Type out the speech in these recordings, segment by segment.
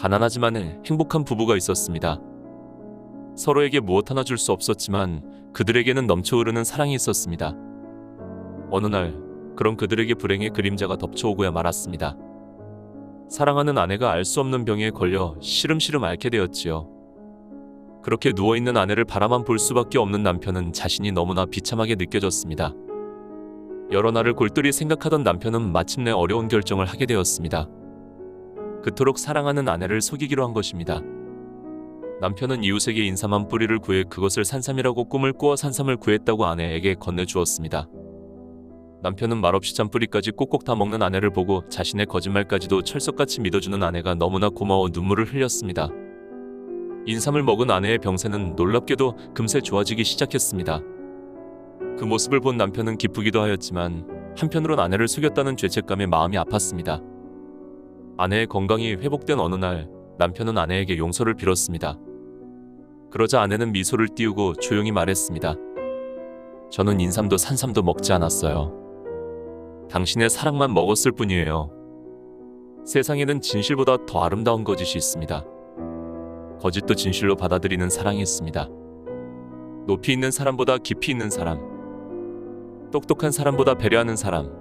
가난하지만 행복한 부부가 있었습니다. 서로에게 무엇 하나 줄 수 없었지만 그들에게는 넘쳐 흐르는 사랑이 있었습니다. 어느 날 그런 그들에게 불행의 그림자가 덮쳐오고야 말았습니다. 사랑하는 아내가 알 수 없는 병에 걸려 시름시름 앓게 되었지요. 그렇게 누워있는 아내를 바라만 볼 수밖에 없는 남편은 자신이 너무나 비참하게 느껴졌습니다. 여러 날을 골똘히 생각하던 남편은 마침내 어려운 결정을 하게 되었습니다. 그토록 사랑하는 아내를 속이기로 한 것입니다. 남편은 이웃에게 인삼한 뿌리를 구해 그것을 산삼이라고 꿈을 꾸어 산삼을 구했다고 아내에게 건네주었습니다. 남편은 말없이 잔뿌리까지 꼭꼭 다 먹는 아내를 보고 자신의 거짓말까지도 철석같이 믿어주는 아내가 너무나 고마워 눈물을 흘렸습니다. 인삼을 먹은 아내의 병세는 놀랍게도 금세 좋아지기 시작했습니다. 그 모습을 본 남편은 기쁘기도 하였지만 한편으론 아내를 속였다는 죄책감에 마음이 아팠습니다. 아내의 건강이 회복된 어느 날 남편은 아내에게 용서를 빌었습니다. 그러자 아내는 미소를 띄우고 조용히 말했습니다. 저는 인삼도 산삼도 먹지 않았어요. 당신의 사랑만 먹었을 뿐이에요. 세상에는 진실보다 더 아름다운 거짓이 있습니다. 거짓도 진실로 받아들이는 사랑이 있습니다. 높이 있는 사람보다 깊이 있는 사람, 똑똑한 사람보다 배려하는 사람,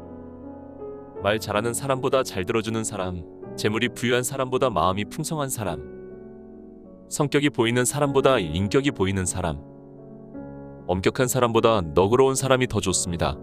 말 잘하는 사람보다 잘 들어주는 사람, 재물이 부유한 사람보다 마음이 풍성한 사람, 성격이 보이는 사람보다 인격이 보이는 사람, 엄격한 사람보다 너그러운 사람이 더 좋습니다.